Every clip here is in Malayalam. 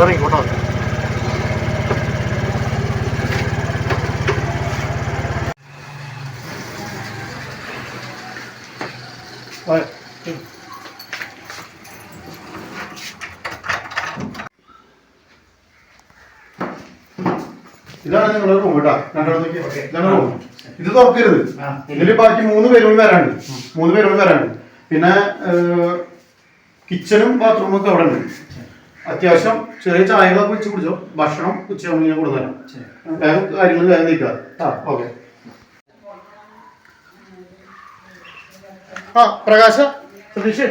ഇറങ്ങിക്കോട്ടോ അതെ ഇതാണ് നിങ്ങളുടെ റൂം കേട്ടോ രണ്ടാമത്തേക്ക് ഇതാണ് റൂം ഇത് തുറക്കരുത്. ഇതിൽ ബാക്കി മൂന്ന് പേരും വരാണ്ട് മൂന്ന് പേരും വരാണ്ട് പിന്നെ കിച്ചണും ബാത്റൂമും ഒക്കെ അവിടെ ഉണ്ട് അത്യാവശ്യം ചെറിയ ചായകളൊക്കെ വെച്ച് കുടിച്ചോ. ഭക്ഷണം ഉച്ചയാകുമ്പോൾ ഞാൻ കൊടുത്തരാം വേഗം കാര്യങ്ങൾ വേഗം നീക്കുക ആ ഓക്കെ. ആ പ്രകാശ സതീഷ്.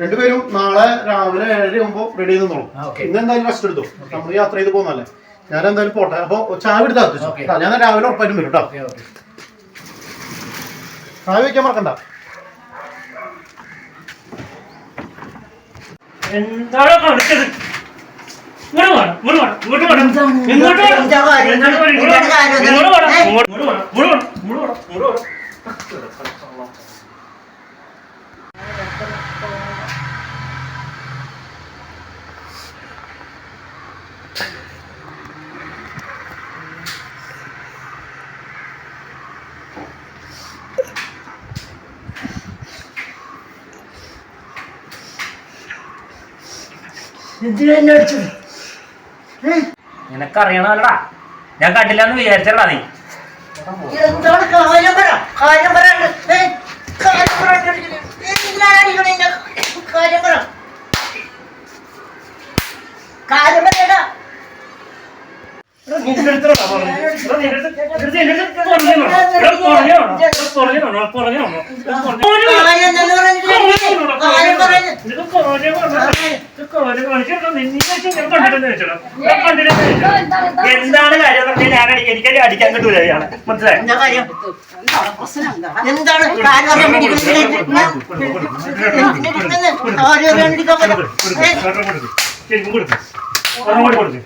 രണ്ടുപേരും നാളെ രാവിലെ ഏഴര ആകുമ്പോൾ റെഡി ചെയ്ത് നോളും ഇന്ന് എന്തായാലും റെസ്റ്റ് എടുത്തു? നമ്മൾ യാത്ര ചെയ്ത് പോകുന്നല്ലേ ഞാൻ എന്തായാലും പോട്ടെ. അപ്പൊ ചായ എടുത്താൽ ഞാൻ രാവിലെ ഉറപ്പായിട്ടും വരും കേട്ടോ ചായ വയ്ക്കാൻ മറക്കണ്ട. എന്താണ് കളിച്ചത് ഇങ്ങോട്ട് വേണം ഇങ്ങോട്ട് വേണം ഇങ്ങോട്ട് വേണം ഇങ്ങോട്ട് വേണം ഇങ്ങോട്ട് വേണം ഇങ്ങോട്ട് വേണം ഇങ്ങോട്ട് വേണം ഇങ്ങോട്ട് വേണം ഇങ്ങോട്ട് വേണം ഇങ്ങോട്ട് വേണം ഇങ്ങോട്ട് വേണം നിനക്കറിയണമല്ലടാ. ഞാൻ കണ്ടില്ലാന്ന് വിചാരിച്ചടാ നീ. എന്താണ് കാര്യം പറ? കാര്യം പറയാണ്ട്. ഏ, കാര്യം പറയാണ്ട് എന്തിനാണ് ഇവിടെ ഇങ്ങനെ കാര്യം പറ. കാര്യം പറയടാ നിന്റെ എന്താണ് കാര്യം ഞാൻ അടിക്കാൻ എനിക്ക് അടിക്കാൻ കിട്ടൂല ഇയാളെ മനസ്സിലായി എന്താണ് കൊടുക്കും കൊടുക്കും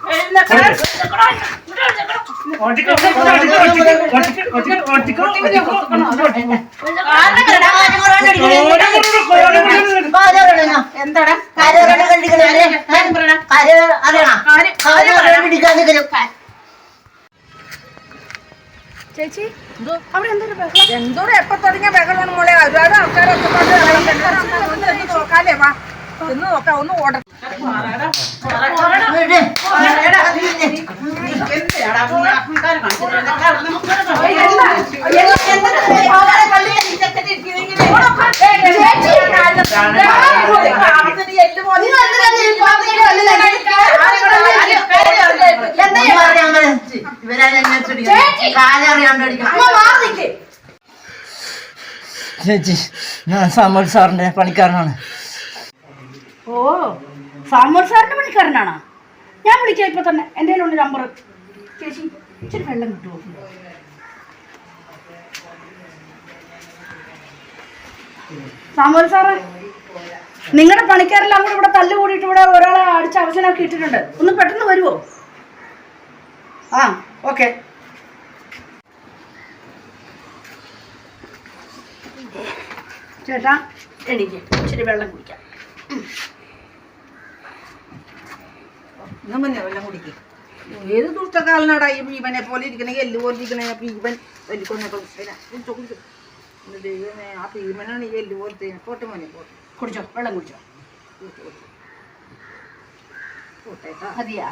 ചേച്ചി അവിടെ എന്തൊരു എന്തോരം തുടങ്ങിയ ബഹളമാണ് മോളെ? ഒരുപാട് ആൾക്കാരൊക്കെ നോക്കാലേ വാ. ഒന്ന് നോക്കാം ഒന്ന് ഓട ചേച്ചി ഞാൻ സാമൽ സാറിന്റെ പണിക്കാരനാണ്. സാമൂർ സാറിന്റെ പണിക്കാരനാണോ ഞാൻ വിളിക്കാം ഇപ്പൊ തന്നെ. എന്റെ കയ്യിലുള്ള നമ്പർ ചേച്ചി ഇച്ചിരി വെള്ളം കിട്ടുമോ? സാമൂൽ സാറ് നിങ്ങളുടെ പണിക്കാരെല്ലാം കൂടെ ഇവിടെ തല്ല് കൂടിയിട്ട് ഇവിടെ ഒരാളെ അടിച്ച് അവസരമാക്കി ഇട്ടിട്ടുണ്ട്. ഒന്ന് പെട്ടെന്ന് വരുമോ ആ ഓക്കെ. ചേട്ടാ എനിക്ക് ഇച്ചിരി വെള്ളം കുടിക്കാം. വെള്ളം കുടിക്കും. ഏത് ദുഷ്ടകാലനാടാ ഈ ഭീമനെ പോലെ ഇരിക്കണേ? എല്ല് പോലെ ഇരിക്കണേ? കുടിച്ചോ എന്റെ ദൈവമേ ആ ഭീമനാണ് ഈ എല്ല് പോലത്തെ. പോട്ടെ മോനെ പോട്ടെ. കുടിച്ചോ വെള്ളം കുടിച്ചോ. മതിയാ.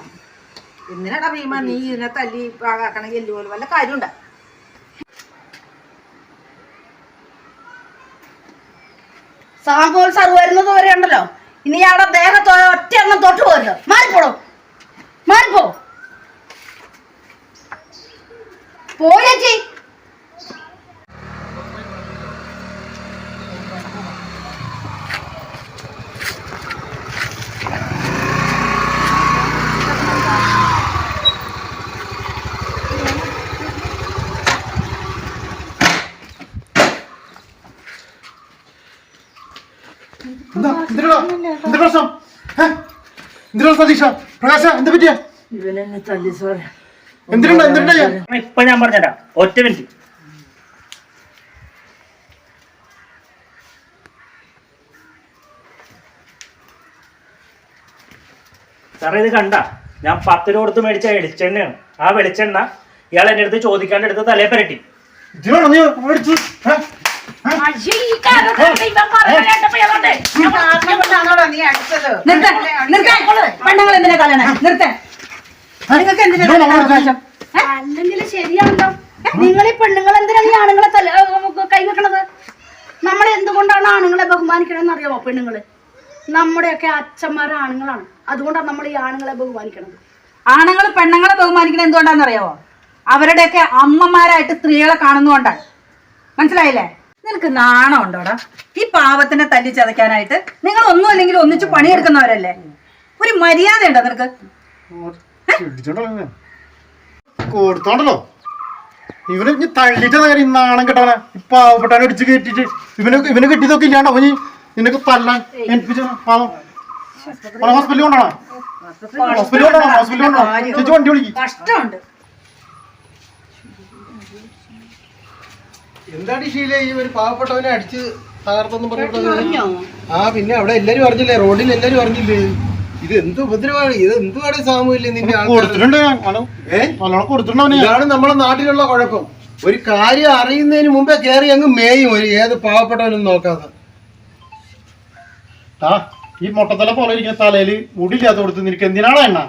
എന്തിനാടാ ഭീമ നീ ഇതിനെ തല്ലി പാകാക്കണ? എല്ല് പോലെ വല്ല കാര്യമുണ്ടാ? സാമ്പോൾ സാർ വരുന്നത് വരെ ഉണ്ടല്ലോ ഇനി അവിടെ ദേഹത്തോ ഒറ്റ എണ്ണം തൊട്ട് പോരുത് മാറിപ്പോടോ. മാറിപ്പോ. പോയേച്ചി എന്തിനാ സതീഷ പ്രകാശ എന്താ പറ്റിയ? ഇവനെന്നെ തല്ലി സാറേ എന്തിനുണ്ട് എന്തിനുണ്ട്? ഇപ്പൊ ഞാൻ പറഞ്ഞുതരാം. ഒറ്റ മിനിറ്റ്. സാറേ ഇത് കണ്ട. ഞാൻ പത്ത് രൂപ കൊടുത്ത് മേടിച്ച വെളിച്ചെണ്ണയാണ്. ആ വെളിച്ചെണ്ണ ഇയാൾ എന്റെ അടുത്ത് ചോദിക്കാണ്ട് എടുത്ത് തലേ പരട്ടി. നീ അടിച്ചത്. പെണ്ണുങ്ങൾ എന്തിനാ കല്യാണം നിർത്തേ. നിങ്ങൾക്ക് എന്തിനാ? അവകാശം? അല്ലെങ്കിൽ ശരിയാണല്ലോ. നിങ്ങൾ ഈ പെണ്ണുങ്ങൾ എന്തിനാണ് ഈ ആണുങ്ങളെ കൈവെക്കണത്? നമ്മൾ എന്തുകൊണ്ടാണ് ആണുങ്ങളെ ബഹുമാനിക്കണമെന്ന് അറിയാമോ പെണ്ണുങ്ങൾ നമ്മുടെയൊക്കെ അച്ഛന്മാർ ആണുങ്ങളാണ്. അതുകൊണ്ടാണ് നമ്മൾ ഈ ആണുങ്ങളെ ബഹുമാനിക്കണത്. ആണുങ്ങൾ പെണ്ണുങ്ങളെ ബഹുമാനിക്കണത് എന്തുകൊണ്ടാണെന്ന് അറിയാമോ അവരുടെയൊക്കെ അമ്മമാരായിട്ട് സ്ത്രീകളെ കാണുന്നതുകൊണ്ടാണ് മനസ്സിലായില്ലേ? നിനക്ക് നാണം ഉണ്ടോടാ ഈ പാവത്തിനെ തല്ലി ചതയ്ക്കാനായിട്ട് നിങ്ങൾ ഒന്നും അല്ലെങ്കിൽ ഒന്നിച്ച് പണിയെടുക്കുന്നവരല്ലേ? ഒരു മര്യാദ ഉണ്ടോ നിനക്ക്. കൊടുത്തോണ്ടല്ലോ. ഇവന് ഇനി തള്ളിട്ട് കാര്യം? ഇന്നാണം കെട്ടവനെ. ഇപ്പൊ പാവപ്പെട്ടാൻ അടിച്ച് കയറ്റിട്ട് ഇവന് ഇവന് കിട്ടിയതൊക്കെ ഇല്ലാണ്ടോ? അവന് നിനക്ക് തല്ലാൻ ഏൽപ്പിച്ച? പാവം. ഹോസ്പിറ്റലിൽ കൊണ്ടാണോ ഹോസ്പിറ്റലിൽ കൊണ്ടാണോ ഹോസ്പിറ്റലിൽ കൊണ്ടാണോ ചേച്ചി വണ്ടി വിളിക്കും. കഷ്ടമുണ്ട്. എന്താണ് ശീല? ഈ ഒരു പാവപ്പെട്ടവനെ അടിച്ച് തകർത്തെന്ന് പറഞ്ഞിട്ട് ആ പിന്നെ അവിടെ എല്ലാരും അറിഞ്ഞില്ലേ? റോഡിൽ എല്ലാരും അറിഞ്ഞില്ലേ? ഇത് എന്ത് ഉപദ്രവമാണ് ഇത് എന്തുവാണ് സാമൂഹില്ലേ നിന്റെ കൊടുത്തിട്ടുണ്ട് ഇതാണ് നമ്മുടെ നാട്ടിലുള്ള കുഴപ്പം. ഒരു കാര്യം അറിയുന്നതിന് മുമ്പേ കേറി അങ്ങ് മേയും ഒരു ഏത് പാവപ്പെട്ടവനും നോക്കാതെ. ഈ മുട്ടത്തല പോലെ ഇരിക്കുന്ന തലയിൽ മുടിയില്ലാത്ത കൊടുത്ത് നിനക്ക് എന്തിനാണ് എണ്ണ?